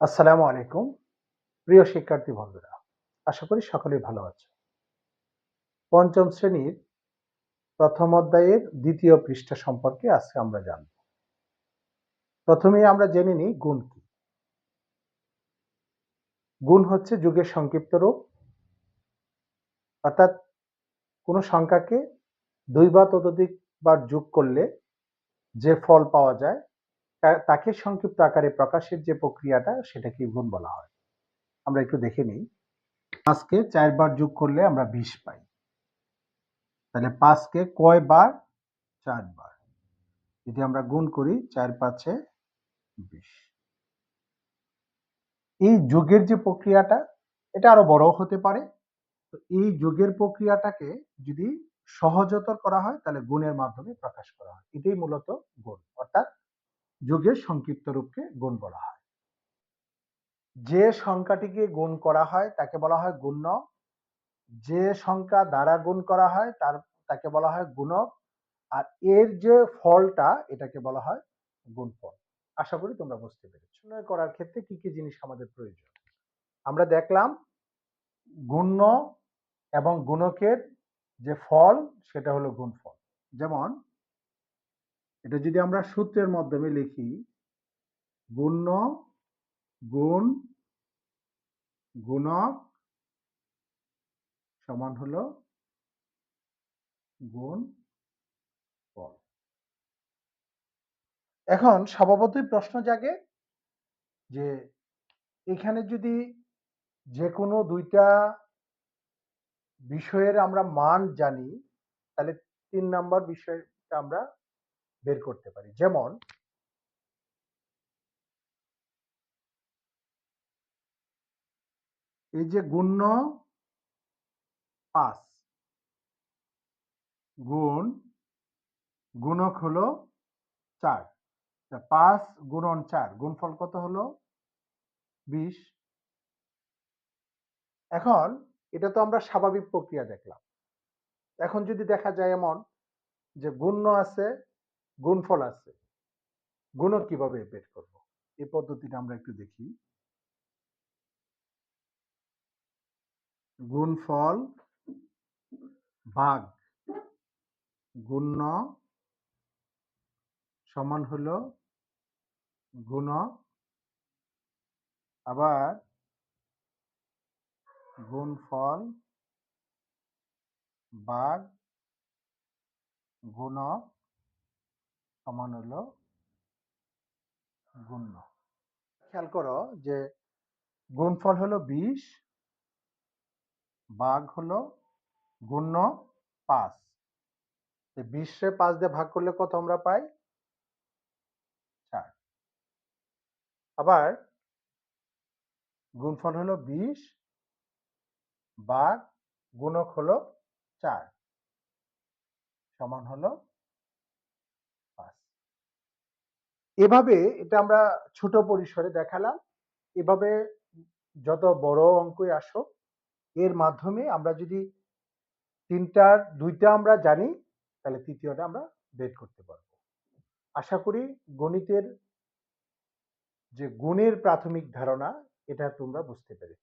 আসসালামু আলাইকুম, প্রিয় শিক্ষার্থী বন্ধুরা। আশা করি সকলেই ভালো আছে। পঞ্চম শ্রেণির প্রথম অধ্যায়ের দ্বিতীয় পৃষ্ঠা সম্পর্কে আজকে আমরা জানব। প্রথমেই আমরা জেনে নিই গুণ কি। গুণ হচ্ছে যুগের সংক্ষিপ্ত রূপ। অর্থাৎ কোনো সংখ্যাকে দুই বা ততোধিক বার যোগ করলে যে ফল পাওয়া যায় তাকে সংক্ষিপ্ত আকারে প্রকাশের যে প্রক্রিয়াটা সেটাকে গুণ বলা হয়। আমরা একটু দেখে নিই। পাঁচকে চারবার যোগ করলে আমরা বিশ পাই। তাহলে পাঁচকে কয় বার চারবার। যদি আমরা গুণ করি, চার পাঁচে বিশ। এই যোগের যে প্রক্রিয়াটা, এটা আরও বড় হতে পারে। তো এই যোগের প্রক্রিয়াটাকে যদি সহজতর করা হয়, তাহলে গুণের মাধ্যমে প্রকাশ করা হয়। এটাই মূলত গুণ। যোগের সংক্ষিপ্ত রূপকে গুণ বলা হয়। যে সংখ্যাটিকে গুণ করা হয়, তাকে বলা হয় গুণ্য। যে সংখ্যা দ্বারা গুণ করা হয়, তার, তাকে বলা হয় গুণক। আর এর যে ফলটা, এটাকে বলা হয় গুণফল। আশা করি তোমরা বুঝতে পেরেছ। নির্ণয় করার ক্ষেত্রে কি কি জিনিস আমাদের প্রয়োজন? আমরা দেখলাম গুণ্য এবং গুণকের যে ফল, সেটা হলো গুণফল। যেমন এটা যদি আমরা সূত্রের মাধ্যমে লিখি গুণ্য গুণ, গুণক সমান হলো গুণ ফল এখন স্বভাবতই প্রশ্ন জাগে যে এখানে যদি যে কোনো দুইটা বিষয়ের আমরা মান জানি, তাহলে তিন নাম্বার বিষয়টা আমরা বের করতে পারি। যেমন এই যে গুণ্য পাঁচ, গুণ, গুণক হলো চার। পাঁচ গুণন চার, গুণফল কত হলো? বিশ। এখন এটা তো আমরা স্বাভাবিক প্রক্রিয়া দেখলাম। এখন যদি দেখা যায় এমন যে গুণ্য আছে গুণফল আছে। গুণক কীভাবে বের করব? এই পদ্ধতিটা আমরা একটু দেখি। গুণফল ভাগ গুণ্য সমান হলো গুণ আবার গুণফল ভাগ গুণক সমান হলো গুণ্য। খেয়াল করো যে গুণফল হলো বিশ ভাগ হলো গুণ্য পাঁচ। বিশে পাঁচ দিয়ে ভাগ করলে কত আমরা পাই? চার। আবার গুণফল হলো বিশ ভাগ গুণক হলো চার। সমান হলো পাঁচ এভাবে এটা আমরা ছোট পরিসরে দেখালাম। এভাবে যত বড় অঙ্কই আসো এর মাধ্যমে আমরা যদি তিনটার দুইটা আমরা জানি, তাহলে তৃতীয়টা আমরা বের করতে পারব। আশা করি গণিতের যে গুণের প্রাথমিক ধারণা, এটা তোমরা বুঝতে পেরেছ।